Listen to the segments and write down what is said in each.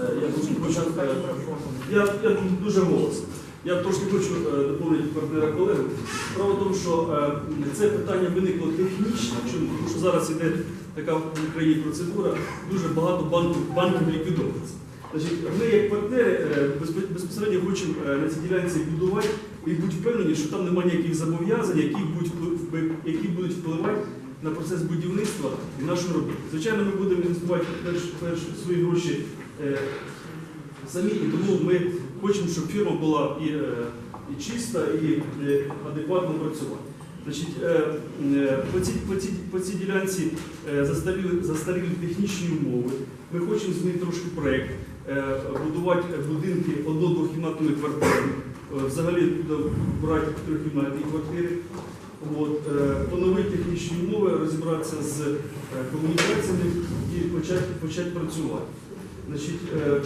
Е, я Я, дуже голосно. Я трошки хочу е, доповнити партнера колегу. Справа в тому, що е, це питання виникло технічно. Чому? Тому що зараз іде така в Україні процедура, дуже багато банків, банків ліквідовується. Значить, ми як партнери безпосередньо хочемо на цій ділянці будувати і бути впевнені, що там немає ніяких зобов'язань, які будуть впливати на процес будівництва і нашу роботу. Звичайно, ми будемо інвестувати перш, перш свої гроші е, самі, і тому ми хочемо, щоб фірма була і, е, і чиста, і е, адекватно працювала. Значить, е, е, по, цій, по, цій, по цій ділянці е, застаріли, застаріли технічні умови. Ми хочемо змінити трошки проєкт, е, будувати будинки одно-двохкімнатними квартирами. Е, Взагалі брати трьохкімнатні квартири. От, е, поновити технічні умови, розібратися з е, комунікаціями і почати, почати працювати. Значить, е,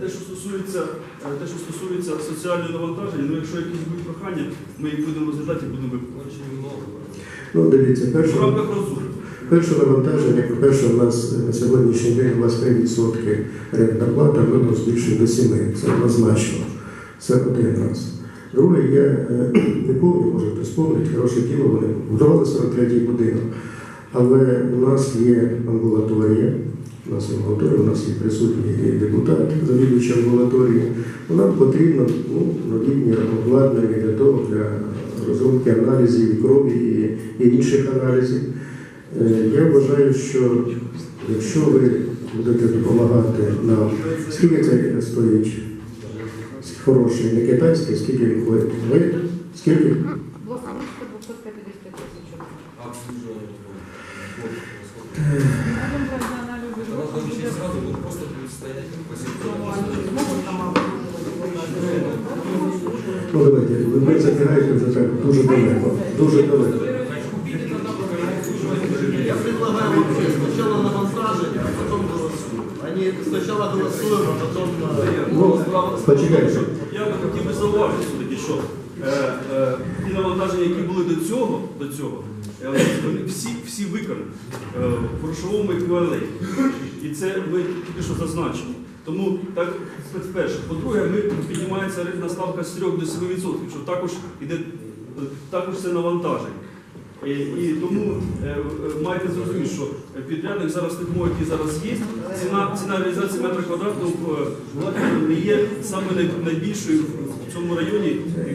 те, що стосується, те, що стосується соціального навантаження, ну якщо якісь будуть прохання, ми їх будемо розглядати і будемо виконувати. Ну, дивіться, В рамках розуму. перше навантаження, по-перше, у нас на сьогоднішній день у вас 3% рентна плата, ми будемо до 7%. Це однозначно. Це один раз. Друге, я не пам'ятаю, може хороше діло, вони будували 43-й будинок. Але у нас є амбулаторія, у нас є амбулаторія, у нас є присутній депутат, завідуючий амбулаторії. Нам потрібно ну, новітнє обладнання для того, для розробки аналізів крові і, і інших аналізів. Е, Я вважаю, що якщо ви будете допомагати нам, скільки це стоїть хороший, не китайський, скільки він? Ви? Скільки? Власне, 250 тисяч. Можемо брати на аналіз. Ну давайте, ви, ви забігаєте вже так дуже далеко. Дуже далеко. Я предлагаю вообще сначала на монтаже, а потом голосуем. Они сначала голосуем, а потом... э, Ну, почекайте. Я би хотів би зауважити все-таки, що е, е, ті навантаження, які були до цього, до цього е, вони всі, всі виконані е, в грошовому еквіваленті. І це ми тільки що зазначили. Тому так, перше. По-друге, ми піднімається рифна ставка з 3 до 7%, що також іде е, також це навантаження. І, і тому е, е, маєте зрозуміти, що підрядник зараз тих умов, які зараз є, ціна, ціна реалізації метра квадратного е, не є саме най- найбільшою в цьому районі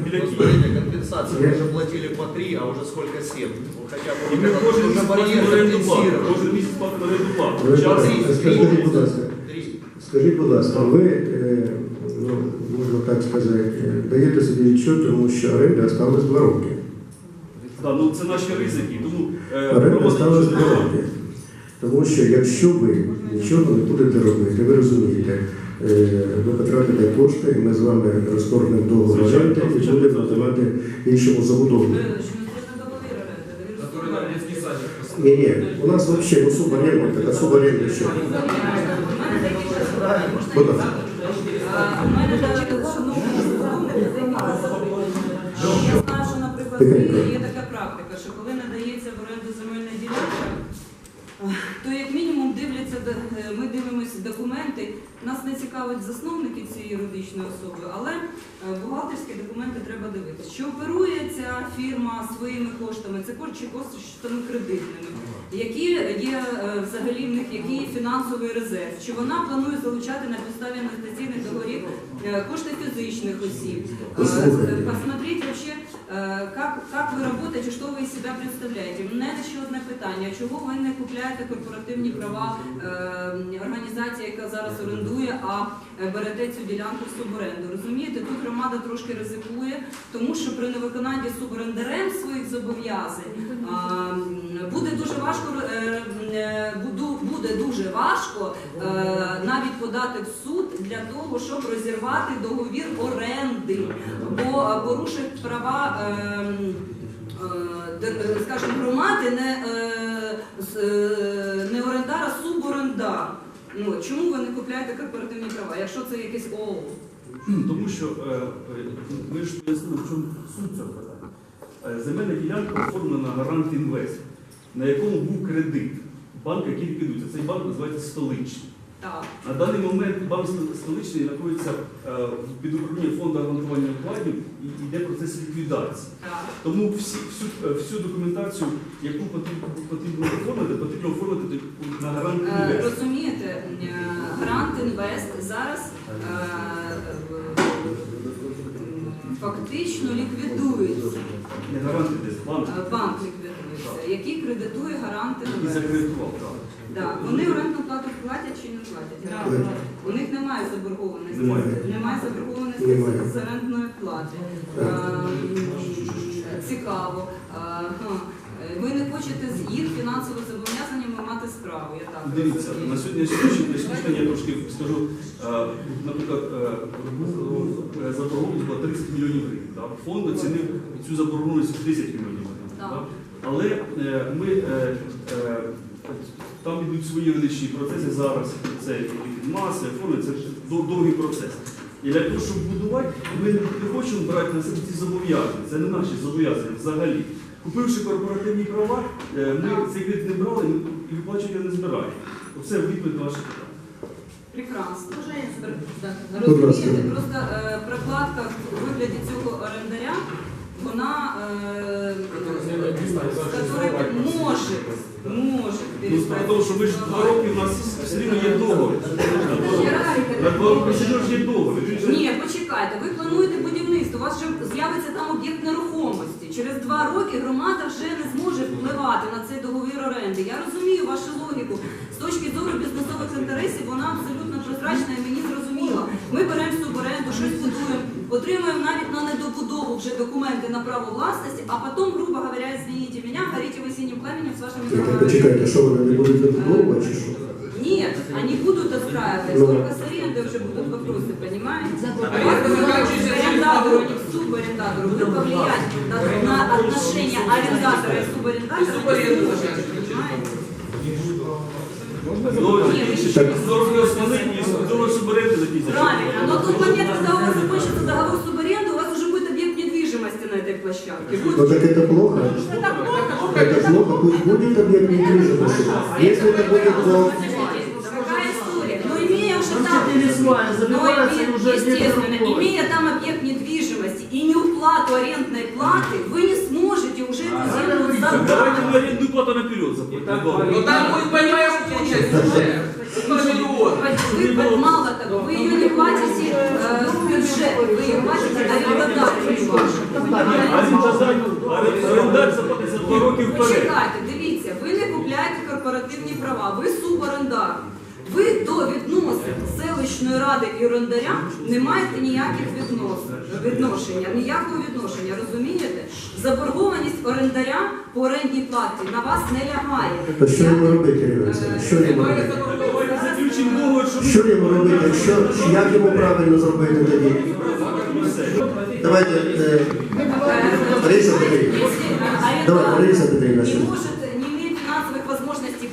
біля Києва. Смотрите, компенсации мы же платили по 3, а уже сколько 7. Ну, хотя І бы ми вот этот кожен уже місяць барьер платимо оренду плату. компенсирован. Кожен місяць платимо оренду плату. Ви Час- бачите, Скажіть, будь ласка, Три. скажіть, будь ласка, ви, е, ну, можна так сказати, е, даєте собі відчут, тому що оренда осталась два роки. Да, ну, це наші ризики. Тому е, проводити роки. Тому що якщо ви нічого не будете робити, ви розумієте, е, ви потратите кошти, і ми з вами розторгнемо договор Звичайно, оренди і будемо надавати іншому забудовнику. Ні, ні, у нас взагалі ну, суборенда, така суборенда що. Будь ласка. Я знаю, що, наприклад, в Києві є така практика, що коли надається в оренду земельна ділянка, то як мінімум дивляться, до- е, ми дивимося документи. Нас не цікавить засновники цієї юридичної особи, але е, бухгалтерські документи треба дивитися. Чи оперує ця фірма своїми коштами, це кошти коштами кредитними, які є е, взагалі в них який є фінансовий резерв, чи вона планує залучати на підставі інвестиційних договорів е, кошти фізичних осіб. Е, Послухайте. Вообще, как, как вы работаете, из себя представляете. У мене ще одне питання. Чого ви не купляєте корпоративні права е, організації, яка зараз орендує, а е, берете цю ділянку в суборенду? Розумієте, тут громада трошки ризикує, тому що при невиконанні суборендарем своїх зобов'язань буде дуже важко е, е, буде дуже важко е, навіть подати в суд для того, щоб розірвати договір оренди, бо порушить права. скажімо, громади не, не орендар, а суборендар. Ну, чому ви не купляєте корпоративні права, якщо це якесь ООО? Тому що е, ми ж пояснили, в чому суть цього питання. Земельна ділянка оформлена на гарант інвест, на якому був кредит. банка, які ліквідуються. Цей банк називається столичний. Так. На даний момент банк столичний знаходиться е, під управлінням фонду гарантування вкладів і йде процес ліквідації. Так. Тому всі, всю, е, всю документацію, яку потрібно, оформити, потрібно оформити на гарант Е, інвест. Розумієте, Грант Інвест зараз фактично ліквідується. Не гарант інвест, банк Банк ліквідується, який кредитує Гарант і Інвест. так. Да. Вони орендну плату платять чи не платять? У них немає заборгованості. Немає. Немає заборгованості Немає. з орендної плати. Цікаво. Ви не хочете з їх фінансовими зобов'язаннями мати справу, я так Дивіться, розумію. на сьогоднішній на день я трошки скажу, наприклад, е, е, заборгованість була 30 мільйонів гривень. Фонд оцінив цю заборгованість в 10 мільйонів гривень. Але е, ми е, е, там йдуть свої юридичні процеси зараз. Це маси, форми, це довгий процес. І для того, щоб будувати, ми не хочемо брати на себе ці зобов'язання. Це не наші зобов'язання взагалі. Купивши корпоративні права, е, ми цей кредит не брали і виплачувати не збираємо. Оце відповідь на ваше питання. Прекрасно. Ласка. Розумієте, просто е, прокладка в вигляді цього орендаря, вона е, може, може Ну, тому, що ми ж два роки у нас все рівно є договір. На два роки все ж є договір. Ні, почекайте, ви плануєте будівництво, у вас вже з'явиться там об'єкт нерухомості. Через два роки громада вже не зможе впливати на цей договір оренди. Я розумію вашу логіку. З точки зору бізнесових інтересів вона абсолютно прозрачна і суборенду, щось будуємо, отримуємо навіть на недобудову вже документи на право власності, а потім, грубо говоря, извините меня, горите ви синім пламенем з вашими Так, договорами. Почекайте, що вони не будуть відбудовувати чи що? Нет, они будут отстраивать, Ну. только с аренды уже будут вопросы, понимаете? А У вас если будут заканчивается арендатору, договор? не к субарендатору, вы повлиять на, на отношения арендатора и субарендатора. И субаренду не сможете, заканчивать. понимаете? Договір Ні, ви закінчиться. ще Так. Договір основний і договір суборенди закінчиться. Правильно, но тот момент, когда у вас закончится договор субаренды, у вас уже будет объект недвижимости на этой площадке. Будет Ну так это плохо. Это плохо, пусть будет объект недвижимости. Если это будет плохо, Какая история? Но имея уже там... лесная Но забивается и име- уже естественно, где-то имея там объект недвижимости и неуплату арендной платы, вы не сможете уже эту землю Так, давайте забрать. ми орендну плату наперед заплатимо. Ну там будет боевая участь уже. Сто миллионов. Вы, вы- мало того, вы ее не платите э, в бюджет, вы ее платите арендодателю вашему. понимаете? Орендар заплатить за два роки вперед. Почекайте, дивіться, ви не купляєте корпоративні права, ви суборендар. Ви до відносин селищної ради і орендаря не маєте ніяких відношення, ніякого відношення, розумієте? Заборгованість орендаря по орендній платі на вас не лягає. то що йому робити, Що йому робити? Що йому робити? Що, як йому правильно зробити тоді? Давайте, е, Лариса Петрівна. Давай, Лариса Петрівна, не що? может, не имеет финансовых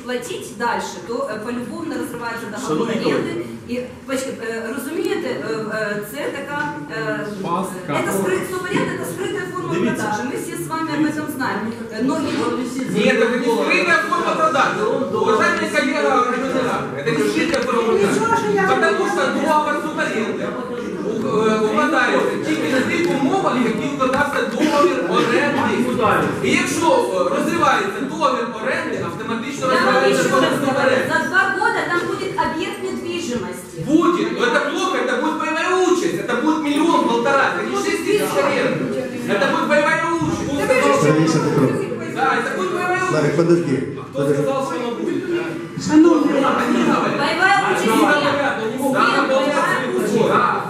возможностей платить дальше, то е, полюбовно розривається договор Шановні оренди. І поч- е, розумієте, е, е, це така е, это скры- субаренда – это скрытая форма Дивіться. продажи. Мы все с вами об этом знаем. Э, Но его Нет, это не скрытая форма продажи. Уважаемый коллега организатор, это не скрытая форма продажи. Потому что договор субаренды у- э, укладається тільки на тих умовах, які укладався договір оренди. І якщо е, розривається договір оренди, за два года там будет объект недвижимости. Будет, но это плохо, это будет боевая участь, это будет миллион-полтора, это не 6 тысяч аренды. Это будет боевая участь. Лариса Петровна. Да, это будет боевая участь. Ларик, подожди. Кто подожди. сказал, что она будет? Шановні, Они говорят. Боевая участь Они нет. говорят, но не могут. Нет, боевая участь. Да.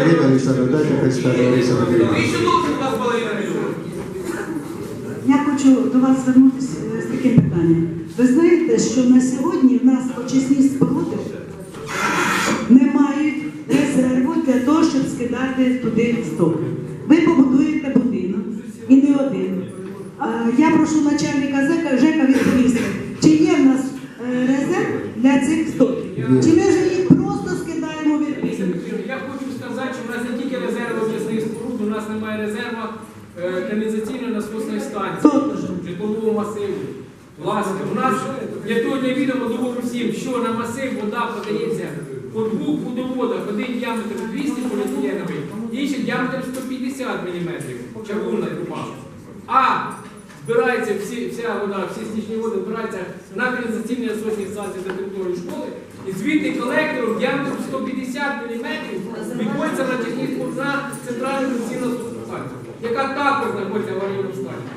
Ірина Олександровна, дайте хай скаже Лариса Петрівна. Ты еще должен у нас половина миллиона. я хочу до вас звернутися Е, з таким питанням. Ви знаєте, що на сьогодні в нас очисні споруди не мають резерву для того, щоб скидати туди стоки. Ви побудуєте будинок і не один. Я прошу начальника ЗЕКа ЖЕКа відповісти, чи є в нас е, резерв для цих стоків? Чи ми вже їх просто скидаємо від Я хочу сказати, що в нас не тільки резерви об'ясних споруд, у нас немає резерву е, каналізаційної насосної станції Тобто ж. Власне, у нас для того для відомо довожу всім, що на масив вода подається по двох водоводах, один діаметр 200 поліетиленовий, інший діаметр 150 мм, чавунна труба. А збирається всі, вся вода, всі стічні води збираються на каналізаційній насосній станції за територією школи, і звідти колектором діаметром 150 мм відводиться на на центральну насосну станцію, яка також знаходиться в аварійному стані.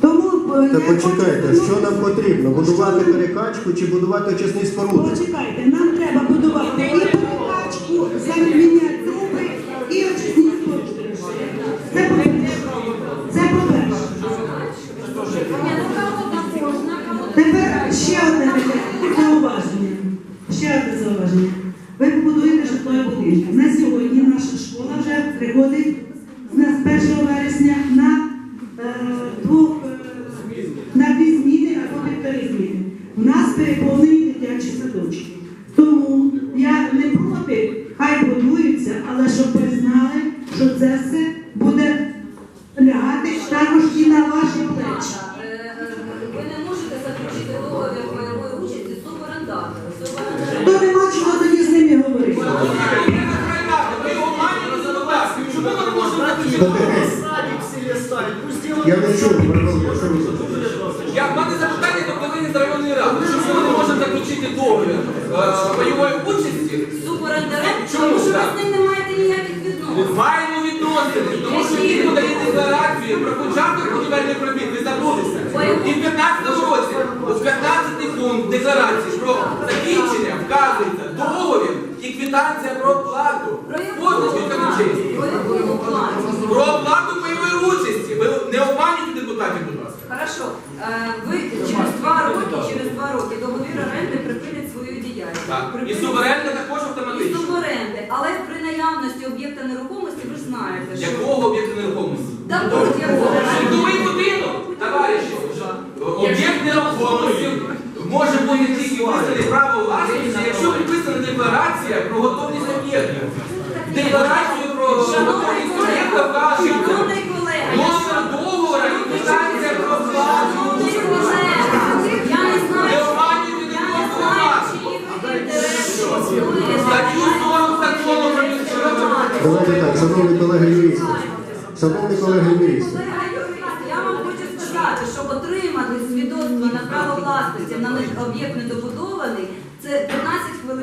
Тому е, Та хочу почекайте, звернутися- що нам потрібно? Будувати перекачку чи будувати очисні споруди? Почекайте, нам треба будувати і перекачку, заміняти Заключити? Садик в селе ставить, пусть делают. Я не чув, Микола, що Я в мене запитання до колеги з районної ради. Чому ми не можемо заключити договір е, бойової участі? Суборендарем, Чому тому що ви так? з ним не маєте ніяких відносин. Маємо відносини, тому що він подає декларацію про початок будівельних робіт. Ви забудете. І в 15 році, у 15 пункт декларації про закінчення вказується договір і квитанція про оплату. Про яку Позначки оплату? комітетів. Про яку оплату? Про оплату бойової участі. Ви не обманюйте депутатів, будь ласка. Хорошо. Е, Ви через два роки, через два роки договір оренди припинить свою діяльність. Так. І суверенне також також І автоматично. Але при наявності об'єкта нерухомості ви ж знаєте, що... Якого об'єкта нерухомості? Да будь-якого.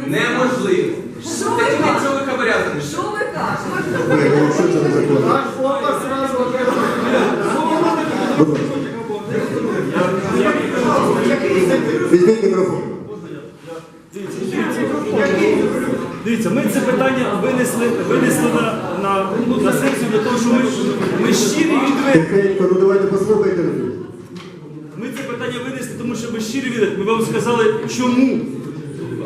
Неможливо. Що ви тільки кажете? якщо ви хабарязані. Що ви кажете? Ні, ну якщо це фото сразу Будь ласка. Візьміть мікрофон. Дивіться, ми це питання винесли, винесли на, на, ну, на сесію для того, що ми, ми щирі і відверті. Тихенько, ну давайте послухайте. Ми це питання винесли, тому що ми щирі відверті. Ми вам сказали, чому.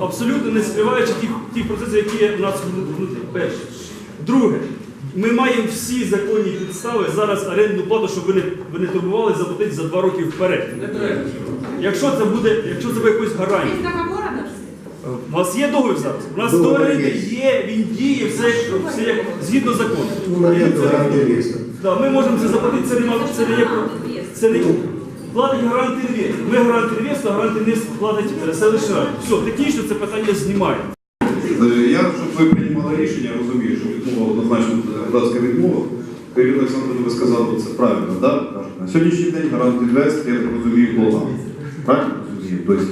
Абсолютно не скриваючи ті, ті процеси, які є у нас внутрі. Перше. Друге, ми маємо всі законні підстави зараз орендну плату, щоб ви не, ви не турбували заплатити за два роки вперед. Не. Якщо це буде, якщо це буде якось гарантія. У вас є договір зараз? У нас Договір договір є. є, він діє, все, як- все як згідно закону. Ну, на ленту гарантії. Да, ми можемо це заплатити, це не, ма- це не є про- це не платить гарант інвест. Ми гарант інвест, а гарант інвест платить е, селищна рада. Все, технічно це питання знімаємо. Е, Я, щоб ви приймали рішення, розумію, що відмова однозначно депутатська відмова. Кирил Олександр, ви сказали, це правильно, да? На сьогоднішній день гарант інвест, я розумію, блага. Правильно? Тобто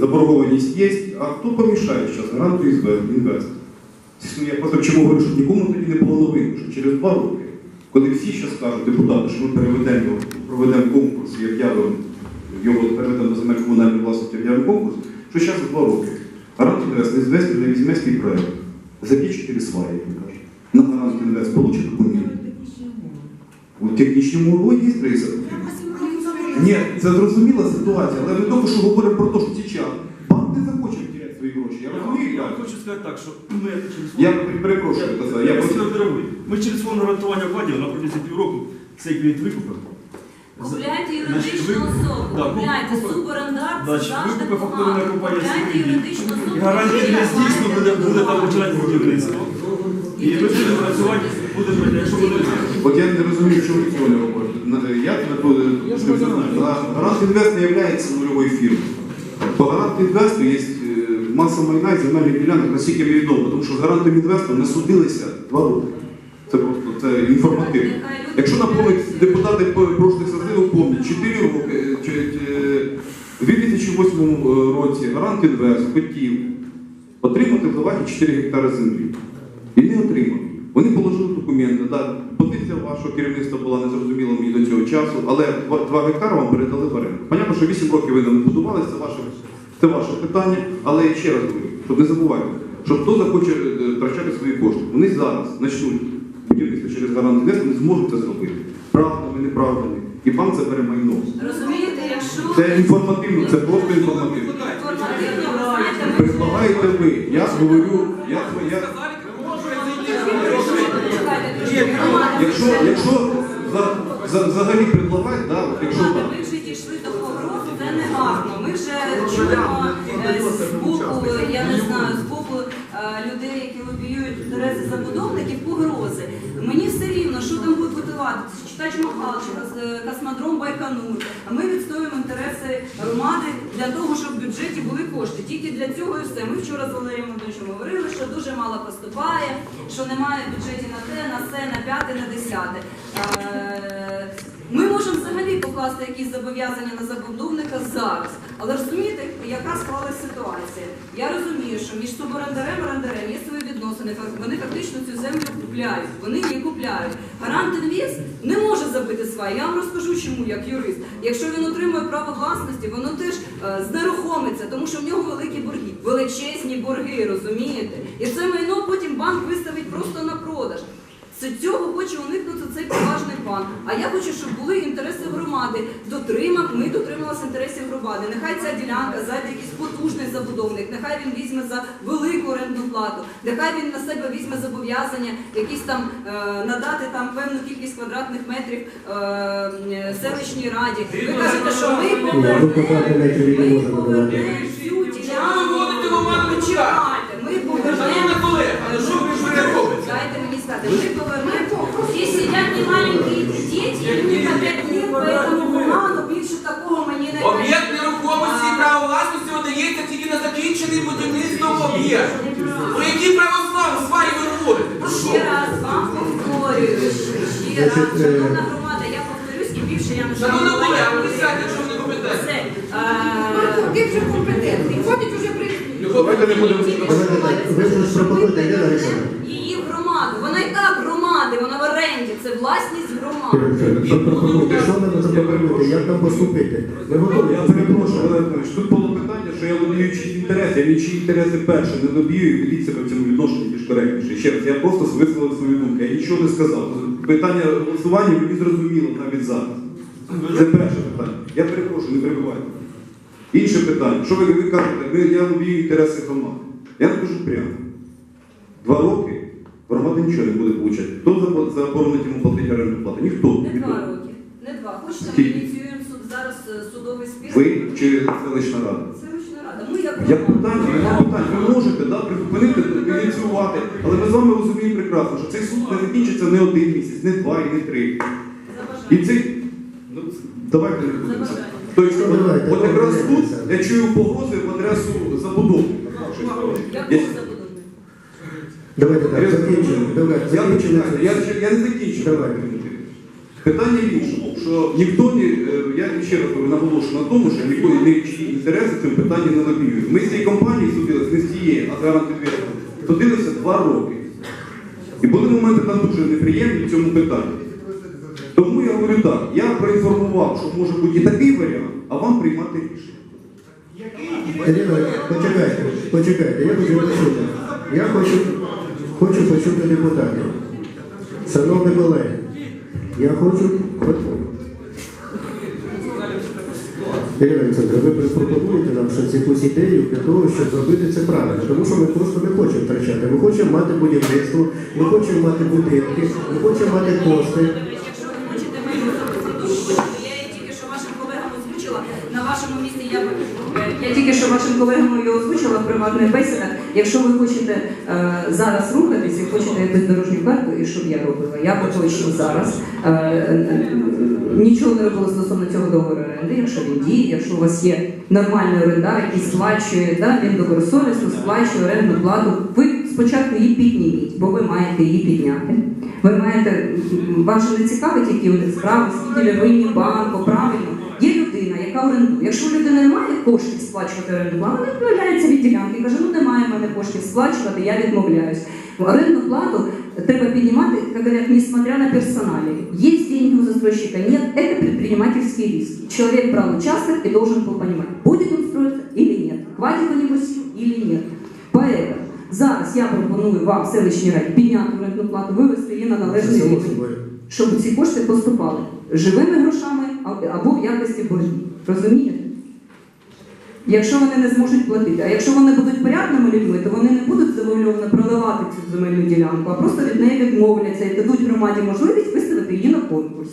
заборгованість є, а хто помішає зараз гаранту інвест? Я просто чому говорю, щоб нікому тоді не було новин, що через два роки, коли всі ще скажуть депутати, що ми переведемо проведемо конкурс і об'явимо його переведемо до земель комунальної власності, об'явимо конкурс, що зараз за два роки. Гарант інвест не звести, не візьме свій проєкт. Заб'є чотири сваї, як він каже. На гарант інвест получить документ. У технічному умови є реєстр. Ні, це зрозуміла ситуація, але ми тільки що говоримо про те, що зараз свої гроші. Я розумію, Я хочу сказати так, що ми через Я перепрошую, це, я я просто... Ми через фонд гарантування вкладів на протязі півроку цей кредит викупимо. Купляйте Значить, юридичну ви- особу, Да, купляйте купи- суборендар, це Значить, завжди викупи факторина погано. компанія Купляйте «Сибір». юридичну особу. І гарантія буде, буде там починати будівництво. І ви будете працювати, буде, якщо буде. От я не розумію, чому ви цього не робите. на- я не знаю, Гарант Інвест не є нульовою фірмою. По Гарант Інвесту є маса майна і земельних ділянок, наскільки мені відомо, тому що з Гарантом Інвесту не судилися два роки. Це просто це інформативно. Якщо напомнить депутати прошлих созивів помнять, 4 роки, е, чи, е, у 2008 році Гарант Інвест хотів отримати в Ливані 4 гектари землі. І не отримав. Вони положили документи. Да. Позиція вашого керівництва була незрозуміла мені до цього часу, але 2 гектари вам передали в оренду. Понятно, що 8 років ви не будувалися, це ваше, це ваше питання, але я ще раз говорю, щоб не забувайте, що хто захоче е, втрачати свої кошти, вони зараз почнуть будівництво через гарант інвест, вони зможуть це зробити. Правдами, неправдами. І банк забере майно. Розумієте, якщо Це інформативно, це просто інформативно. Предлагаєте ви. Я говорю, я, я, Чекайте, трошки громада. якщо, якщо за, за, взагалі предлагати, да, якщо так. Вже до погроз, це не гарно. Ми вже чуємо е, з боку, я не знаю, з боку е, людей, які лобіюють інтереси забудовників, погрози. Мені все рівно, що там будувати. Це Читач Махал, чи Кос- е, космодром Байконур. А ми відстоюємо інтереси громади для того, щоб в бюджеті були кошти. Тільки для цього і все. Ми вчора з Валерієм Володимировичем говорили, що дуже мало поступає, що немає в бюджеті на те, на все, на п'яте, на десяте. Ми можемо взагалі покласти якісь зобов'язання на забудовника зараз. Але розумієте, яка склалась ситуація? Я розумію, що між суборендарем і орендарем є свої відносини. Вони фактично цю землю купляють. Вони її купляють. Гарант інвіз не може забити свої. Я вам розкажу, чому як юрист. Якщо він отримує право власності, воно теж е, знерухомиться, тому що в нього великі борги, величезні борги, розумієте? І це майно потім банк виставить просто на продаж. Це цього хоче уникнути цей поважний пан. А я хочу, щоб були інтереси громади. Дотримав, ми дотрималися інтересів громади. Нехай ця ділянка зайде якийсь потужний забудовник, нехай він візьме за велику орендну плату, нехай він на себе візьме зобов'язання, якісь там е, надати там певну кількість квадратних метрів е, е, селищній раді. Ви кажете, що ми повернемо всю ділянку. Здесь сидять не маленькі діти, і вони по 5 лет, поэтому бумагу більше такого мені не Об'єкт нерухомості і право власності надається тільки на закінчений будівництвом об'єкт. Про які православ сварі ви говорите? Про що? Ще раз вам повторюю, ще раз, Значить, е, шановна громада, я повторюсь, і більше я не Шановна шановна колега, ви сядьте, якщо ви не компетентні. Все. Е, Ти вже компетентний, ходить уже при... Давайте не будемо. Ви ж пропонуєте. Її громаду. Вона і так громади, вона. Це власність громади. Що пропонуєте? Що треба запропонувати? Як там поступити? Ми готові, Я перепрошую. Тут було питання, що я лобію чиїсь інтереси, я нічиї інтереси перше не лобію і ведіть себе в цьому відношенні більш коректніше. Ще раз, я просто висловив свою думку, я нічого не сказав. Питання голосування мені зрозуміло навіть зараз. Це перше питання. Я перепрошую, не перебивайте. Інше питання. Що ви, ви кажете, ви, я лобію інтереси громади. Я вам кажу прямо. Два роки громада нічого не буде получати. Хто заборонить йому платити оренду плату? Ніхто. Не два роки. Не два. Хочете, ми ініціюємо суд зараз е, судовий спір. Ви чи селищна рада? Селищна рада. Ми як Я питання, питань. Ви можете да, призупинити, ініціювати, але ми з вами розуміємо прекрасно, що цей суд не закінчиться не один місяць, не два і не три. І цей. Ну, давайте не будемо. Тобто, от якраз тут я чую погрози в адресу забудовника? Давайте так, закінчимо. Давайте, Я закінчимо. Я, ще- я не закінчу. Давай. Питання в іншому, що ніхто не, е, я ще раз говорю, наголошую на тому, що ніхто не чиї інтереси в цьому питанні не лобіює. Ми з цієї компанії судилися, не з цієї, а з гарантів судилися два роки. І були моменти там дуже неприємні в цьому питанні. Тому я говорю так, я проінформував, що може бути і такий варіант, а вам приймати рішення. Ірина, почекайте, почекайте, я хочу почути. Я хочу, хочу почути депутатів. Шановні колеги, я хочу. Ірина ви пропонуєте нам щось якусь ідею для того, щоб зробити це правильно. Тому що ми просто не хочемо втрачати. Ми хочемо мати будівництво, ми хочемо мати будинки, ми хочемо мати кошти. Якщо ви хочете мою особисту думку, то я її тільки що вашим колегам озвучила на вашому вашому місці я б е, я що його озвучила в бесідах. Якщо ви хочете е, зараз рухатись і хочете якусь дорожню карту, і щоб я робила, я би точно зараз е, е, нічого не робила стосовно цього договору оренди, якщо він діє, якщо у вас є нормальний орендар, який сплачує, да, він добросовісно сплачує орендну плату. Ви спочатку її підніміть, бо ви маєте її підняти. Ви маєте м, вас же не цікавить, які у них справи, скільки ви винні банку, правильно. Є людина, яка орендує. Якщо у людини немає коштів сплачувати оренду, плату, вона відмовляється від ділянки і каже, ну немає в мене коштів сплачувати, я відмовляюсь. Орендну плату треба піднімати, як говорят, несмотря на персонали. Есть деньги у застройщика, нет, это предпринимательский риск. Человек брал участок и должен был понимать, будет он строиться или нет, хватит у него сил или нет. Поэтому зараз я пропоную вам, селищній раді, підняти орендну плату, вивести її на належний Само рівень собою. Щоб ці кошти поступали живими грошами або в якості боргів. Розумієте? Якщо вони не зможуть платити, а якщо вони будуть порядними людьми, то вони не будуть завуальовано продавати цю земельну ділянку, а просто від неї відмовляться і дадуть громаді можливість виставити її на конкурс.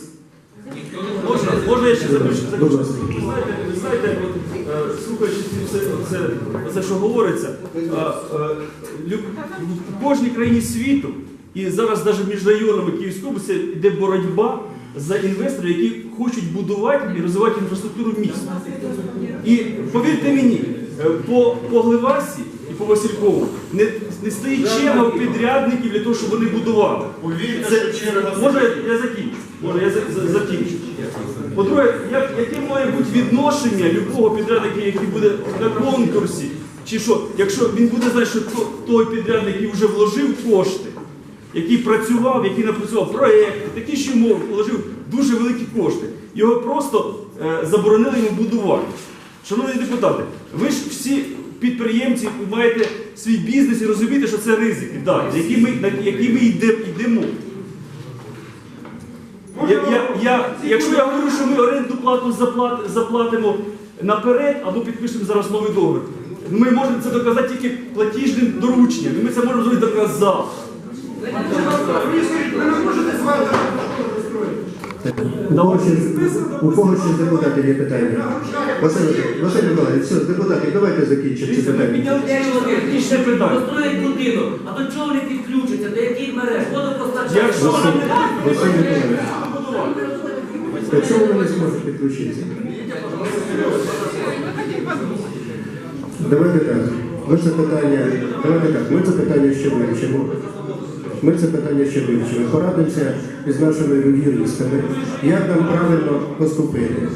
Можна, можна я ще заключу? Будь. Ви знаєте, ви знаєте, от, е, слухаючи це, це, це, що говориться, е, е, в кожній країні світу, і зараз навіть між районами Київської області йде боротьба за інвесторів, які хочуть будувати і розвивати інфраструктуру міста. І повірте мені, е, по, по Гливасі і по Василькову не, не стоїть черга підрядників для того, щоб вони будували. Це, може я, закінчу? Може я за- за- закінчу? По-друге, як, яке має бути відношення любого підрядника, який буде на конкурсі? Чи що, якщо він буде знати, що то- той підрядник, який вже вложив кошти, який працював, який напрацював проєкти, такі ж йому вложив дуже великі кошти. Його просто е, заборонили йому будувати. Шановні депутати, ви ж всі підприємці маєте свій бізнес і розумієте, що це ризики, да, які ми, на які ми йде- йдемо. Я, я, я, якщо я говорю, що ми оренду плату заплат, заплатимо наперед або підпишемо зараз новий договір, ми можемо це доказати тільки платіжним дорученням. Ми це можемо зробити завтра. У кого ще, у кого ще з депутатів є питання? Василь, Миколаївич, все, депутати, давайте закінчимо це питання. підняли технічне питання. Построїть будинок, а до чого вони підключаться, до яких мереж, водопостачання. Якщо нам не. Та чому вони не зможуть підключитися? Давайте так. Ми це питання, давайте так, ми це питання ще вивчимо. Ми це питання ще вивчили. Порадимося із нашими юристами, як нам правильно поступити.